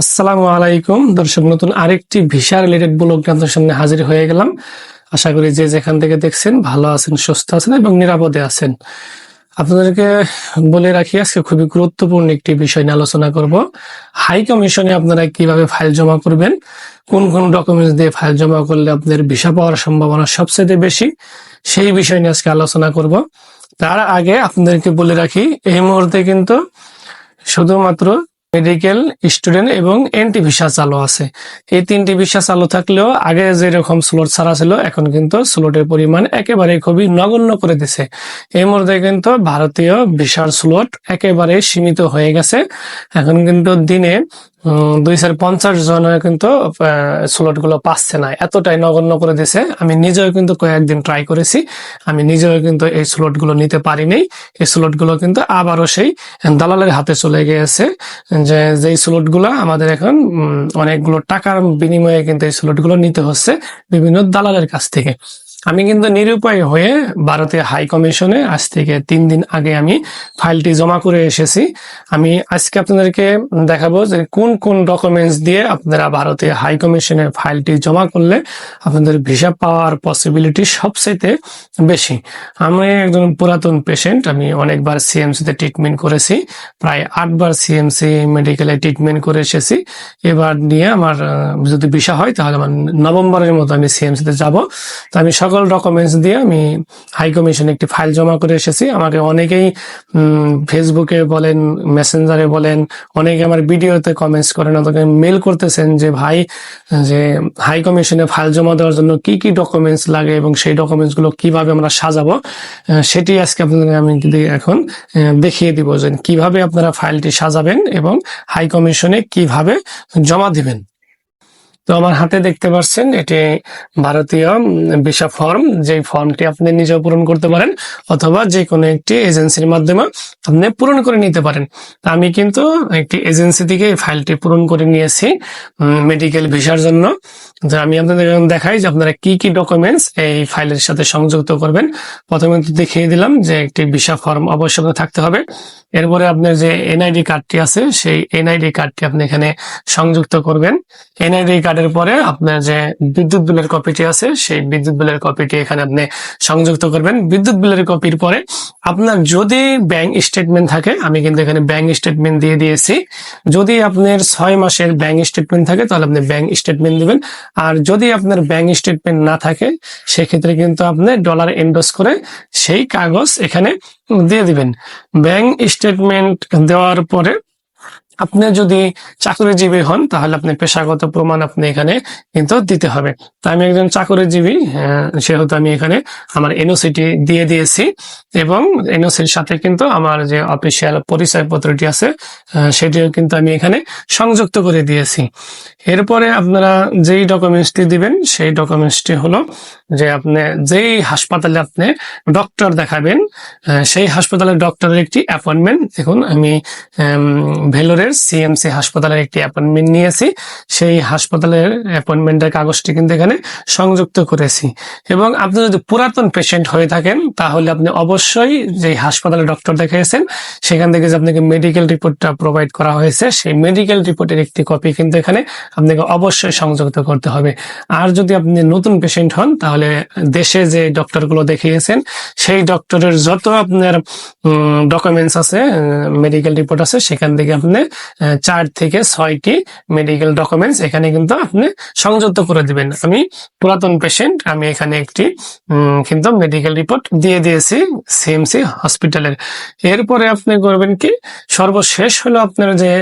আসসালামু আলাইকুম। দর্শক, নতুন আরেকটি ভিসা রিলেটেড ব্লগ আপনাদের সামনে হাজির হয়ে গেলাম। আশা করি যে যেখান থেকে দেখছেন ভালো আছেন, সুস্থ আছেন এবং নিরাপদে আছেন। আপনাদেরকে বলে রাখি, আজকে খুবই গুরুত্বপূর্ণ একটি বিষয় নিয়ে আলোচনা করব। হাই কমিশনে আপনারা কীভাবে ফাইল জমা করবেন? কোন কোন ডকুমেন্টস দিয়ে ফাইল জমা করলে আপনাদের ভিসা পাওয়ার সম্ভাবনা সবচেয়ে বেশি? সেই বিষয় নিয়ে আজকে আলোচনা করব। তার আগে আপনাদেরকে বলে রাখি, এই মুহূর্তে কিন্তু শুধুমাত্র মেডিকেল স্টুডেন্ট এবং এনটি ভিসা চালু আছে। এই তিনটি ভিসা চালু থাকলেও আগে যেরকম স্লোট ছাড়া ছিল, এখন কিন্তু স্লোটের পরিমাণ একেবারে খুবই নগণ্য করে দিছে। এই মধ্যে কিন্তু ভারতীয় ভিসার স্লোট একেবারে সীমিত হয়ে গেছে। এখন কিন্তু দিনে উম, দুই হাজার পঞ্চাশ জন কিন্তু স্লটগুলো পাচ্ছে না। এতটাই নগণ্য করে দিছে। আমি নিজেও কিন্তু কয়েকদিন ট্রাই করেছি। আমি নিজেও কিন্তু এই স্লটগুলো নিতে পারিনি। এই স্লটগুলো কিন্তু আবারও সেই দালালের হাতে চলে গিয়েছে। যে যেই স্লটগুলো আমাদের এখন অনেকগুলো টাকার বিনিময়ে কিন্তু এই স্লটগুলো নিতে হচ্ছে বিভিন্ন দালালের কাছ থেকে। আমি কিন্তু নিরুপায় হয়ে ভারতীয় হাই কমিশনে আজ থেকে তিন দিন আগে আমি ফাইলটি জমা করে এসেছি। আমি আজকে আপনাদেরকে দেখাবো যে কোন কোন ডকুমেন্টস দিয়ে আপনারা ভারতীয় হাই কমিশনে ফাইলটি জমা করলে আপনাদের ভিসা পাওয়ার পসিবিলিটি সবচেয়ে বেশি। আমি একজন পুরাতন পেশেন্ট আমি অনেকবার সিএমসি তে ট্রিটমেন্ট করেছি, প্রায় আটবার সিএমসি মেডিকেলে ট্রিটমেন্ট করে এসেছি। এবার নিয়ে আমার যদি ভিসা হয় তাহলে আমার নভেম্বরের মতো আমি সিএমসি তে যাব। তো আমি সকল ডকুমেন্টস দিয়ে আমি হাই কমিশনে একটি ফাইল জমা করে এসেছি। আমাকে অনেকেই ফেসবুকে বলেন মেসেঞ্জারে বলেন, অনেকে আমার ভিডিওতে কমেন্টস করেন অথবা মেল করতেছেন যে, ভাই, যে হাই কমিশনে ফাইল জমা দেওয়ার জন্য কি কি ডকুমেন্টস লাগে এবং সেই ডকুমেন্টসগুলো কীভাবে আমরা সাজাবো? সেটি আজকে আপনাদের আমি এখন দেখিয়ে দিব যে কীভাবে আপনারা ফাইলটি সাজাবেন এবং হাই কমিশনে কীভাবে জমা দিবেন। তো আমার হাতে দেখতে পাচ্ছেন এটি ভারতীয় ভিসা ফর্ম। যে ফর্মটি আপনি নিজেও পূরণ করতে পারেন অথবা যে কোনো একটি এজেন্সির মাধ্যমে আপনি পূরণ করে নিতে পারেন। তা আমি কিন্তু একটি এজেন্সি থেকে এই ফাইলটি পূরণ করে নিয়েছি মেডিকেল ভিসার জন্য। যে আমি আপনাদের দেখাই যে আপনারা কি কি ডকুমেন্টস এই ফাইলের সাথে সংযুক্ত করবেন। প্রথমে তো দেখিয়ে দিলাম যে একটি ভিসা ফর্ম অবশ্যই থাকতে হবে। এরপরে আপনার যে এনআইডি কার্ডটি আছে, সেই এনআইডি কার্ডটি আপনি এখানে সংযুক্ত করবেন। এনআইডি কার্ডের পরে আপনার যে বিদ্যুৎ বিলের কপিটি আছে, সেই বিদ্যুৎ বিলের কপিটি এখানে আপনি সংযুক্ত করবেন। বিদ্যুৎ বিলের কপির পরে আপনার যদি ব্যাংক স্টেটমেন্ট থাকে, আমি কিন্তু এখানে ব্যাংক স্টেটমেন্ট দিয়ে দিয়েছি। যদি আপনার ছয় মাসের ব্যাংক স্টেটমেন্ট থাকে, তাহলে আপনি ব্যাংক স্টেটমেন্ট দিবেন। আর যদি আপনার ব্যাংক স্টেটমেন্ট না থাকে, সেক্ষেত্রে কিন্তু আপনি ডলার এন্ডোস করে সেই কাগজ এখানে দিয়ে দিবেন। ব্যাংক স্টেটমেন্ট দেওয়ার পরে আপনি যদি চাকরিজীবী হন তাহলে আপনি পেশাগত প্রমাণ আপনি এখানে কিন্তু দিতে হবে। তা আমি একজন চাকরিজীবী আহ, সেহেতু আমি এখানে আমার এনওসিটি দিয়ে দিয়েছি এবং এনওসির সাথে কিন্তু আমার যে অফিসিয়াল পরিচয় পত্রটি আছে সেটিও কিন্তু আমি এখানে সংযুক্ত করে দিয়েছি। এরপরে আপনারা যেই ডকুমেন্টসটি দিবেন সেই ডকুমেন্টসটি হলো যে আপনি যেই হাসপাতালে আপনি ডক্টর দেখাবেন সেই হাসপাতালের ডক্টরের একটি অ্যাপয়েন্টমেন্ট দেখুন আমি উম, ভেলোরের সিএমসি হাসপাতালের একটি অ্যাপয়েন্টমেন্ট নিয়েছি। সেই হাসপাতালের অ্যাপয়েন্টমেন্টের কাগজটি কিন্তু এখানে সংযুক্ত করেছি। এবং আপনি যদি পুরাতন পেশেন্ট হয়ে থাকেন, তাহলে আপনি অবশ্যই যে হাসপাতালে ডক্টর দেখিয়েছেন, সেখান থেকে যে আপনাকে মেডিকেল রিপোর্টটা প্রোভাইড করা হয়েছে, সেই মেডিকেল রিপোর্টের একটি কপি কিন্তু এখানে আপনাকে অবশ্যই সংযুক্ত করতে হবে। আর যদি আপনি নতুন পেশেন্ট হন, তাহলে দেশে যে ডক্টরগুলো দেখিয়েছেন, সেই ডক্টরের যত আপনার ডকুমেন্টস আছে মেডিকেল রিপোর্ট আছে, সেখান থেকে আপনি চার থেকে ছয়টি মেডিকেল ডকুমেন্টস এখানে কিন্তু আপনি সংযুক্ত করে দিবেন। আমি পুরাতন পেশেন্ট আমি এখানে একটি কিন্তু মেডিকেল রিপোর্ট দিয়ে দিয়েছি সিএমসি হসপিটালের এরপরে আপনি করবেন কি, সর্বশেষ হলো আপনার যে,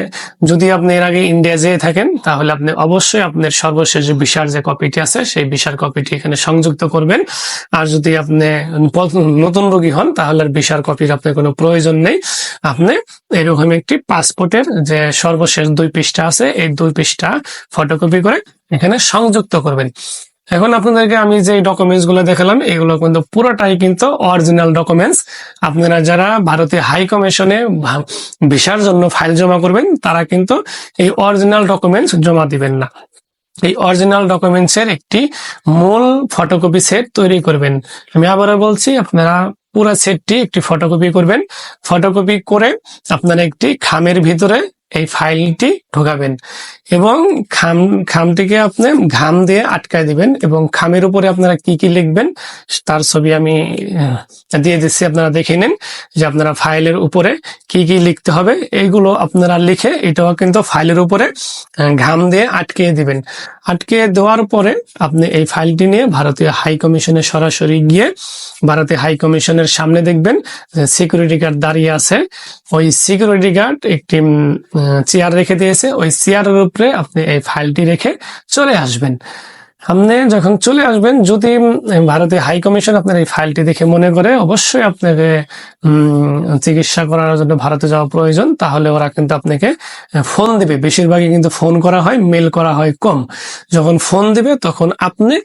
যদি আপনি এর আগে ইন্ডিয়া যেয়ে থাকেন, তাহলে আপনি অবশ্যই আপনার সর্বশেষ বিশার যে কপিটি আছে, সেই বিশার কপিটি এখানে সংযুক্ত করবেন। আর যদি আপনি নতুন রোগী হন, তাহলে বিশার কপির আপনার কোনো প্রয়োজন নেই। আপনি এরকম একটি পাসপোর্টের যে সর্বশেষ দুই পৃষ্ঠা আছে, এই দুই পৃষ্ঠা ফটোকপি করে এখানে সংযুক্ত করবেন। এখন আপনাদেরকে আমি যে ডকুমেন্টসগুলো দেখালাম, এগুলো কিন্তু পুরোটাই কিন্তু অরিজিনাল ডকুমেন্টস আপনারা যারা ভারতীয় হাই কমিশনে ভিসার জন্য ফাইল জমা করবেন, তারা কিন্তু এই অরিজিনাল ডকুমেন্টস জমা দিবেন না। এই অরিজিনাল ডকুমেন্টস এর একটি মূল ফটোকপি সেট তৈরি করবেন। আমি আবারও বলছি, আপনারা পুরো সেটটি একটি ফটোকপি করবেন। ফটোকপি করে আপনারা একটি খামের ভিতরে এই ফাইলটি ঢোকাবেন এবং খাম, খামটিকে আপনি ঘাম দিয়ে আটকায় দিবেন এবং খামের উপরে আপনারা কি কি লিখবেন তার ছবি আমি দিয়ে দিচ্ছি। আপনারা দেখে নিন যে আপনারা ফাইলের উপরে কি কি লিখতে হবে। এইগুলো আপনারা লিখে এটাও কিন্তু ফাইলের উপরে ঘাম দিয়ে আটকিয়ে দিবেন। আটকে দেওয়ার পরে আপনি এই ফাইলটি নিয়ে ভারতীয় হাই কমিশনে সরাসরি গিয়ে ভারতীয় হাই কমিশনের সামনে দেখবেন সিকিউরিটি গার্ড দাঁড়িয়ে আছে। ওই সিকিউরিটি গার্ড একটি চেয়ার রেখে দিয়েছে। ওই চেয়ারের উপরে আপনি এই ফাইলটি রেখে চলে আসবেন। আপনি যখন চলে আসবেন, যদি ভারতীয় হাই কমিশন আপনার এই ফাইলটি দেখে মনে করে, অবশ্যই আপনাকে চিকিৎসা করার জন্য ভারতে যাওয়া প্রয়োজন। তাহলে ওরা কিন্তু আপনাকে ফোন দিবে। বেশিরভাগই কিন্তু ফোন করা হয়, মেল করা হয় কম। যখন ফোন দিবে, তখন আপনি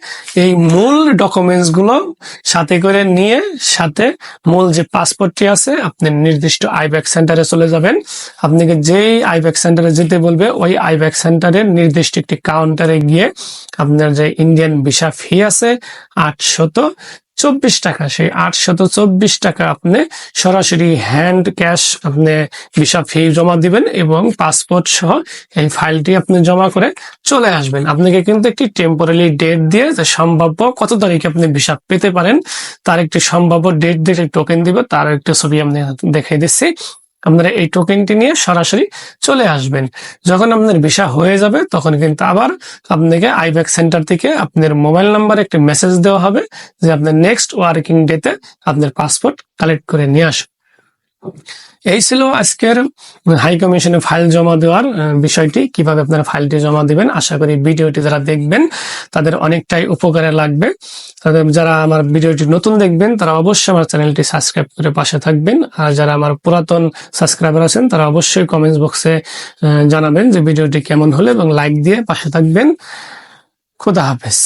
এই মূল ডকুমেন্টসগুলো সাথে করে নিয়ে, সাথে মূল যে পাসপোর্টটি আছে, আপনি নির্দিষ্ট আইব্যাক সেন্টারে চলে যাবেন। আপনাকে যেই আইব্যাক সেন্টারে যেতে বলবে, ওই আইব্যাক সেন্টারের নির্দিষ্ট একটি কাউন্টারে গিয়ে আপনার যে ইন্ডিয়ান ভিসা ফি আছে আটশত চব্বিশ টাকা। সেই আটশত চব্বিশ টাকা আপনি সরাসরি হ্যান্ড ক্যাশ আপনি ভিসা ফি জমা দিবেন এবং পাসপোর্ট সহ এই ফাইলটি আপনি জমা করে চলে আসবেন। আপনাকে কিন্তু একটি টেম্পোরারি ডেট দিয়ে যে সম্ভাব্য কত তারিখে আপনি ভিসা পেতে পারেন, তার একটি সম্ভাব্য ডেট দিয়ে টোকেন দিবে, তার একটা ছবি আমি দেখাই দিচ্ছি। আপনারা এই টোকেনটি নিয়ে সরাসরি চলে আসবেন। যখন আপনার ভিসা হয়ে যাবে, তখন কিন্তু আবার আপনাকে আইব্যাক সেন্টার থেকে আপনার মোবাইল নাম্বার একটি মেসেজ দেওয়া হবে যে আপনার নেক্সট ওয়ার্কিং ডেতে আপনার পাসপোর্ট কালেক্ট করে নিয়ে আসুন। এই ছিল আজকের হাই কমিশনে ফাইল জমা দেওয়ার বিষয়টি। কীভাবে আপনারা ফাইলটি জমা দিবেন? আশা করি ভিডিওটি যারা দেখবেন, তাদের অনেকটাই উপকারে লাগবে। তাদের যারা আমার ভিডিওটি নতুন দেখবেন, তারা অবশ্যই আমার চ্যানেলটি সাবস্ক্রাইব করে পাশে থাকবেন। আর যারা আমার পুরাতন সাবস্ক্রাইবার আছেন, তারা অবশ্যই কমেন্টস বক্সে জানাবেন যে ভিডিওটি কেমন হলো এবং লাইক দিয়ে পাশে থাকবেন। খুদা হাফেজ।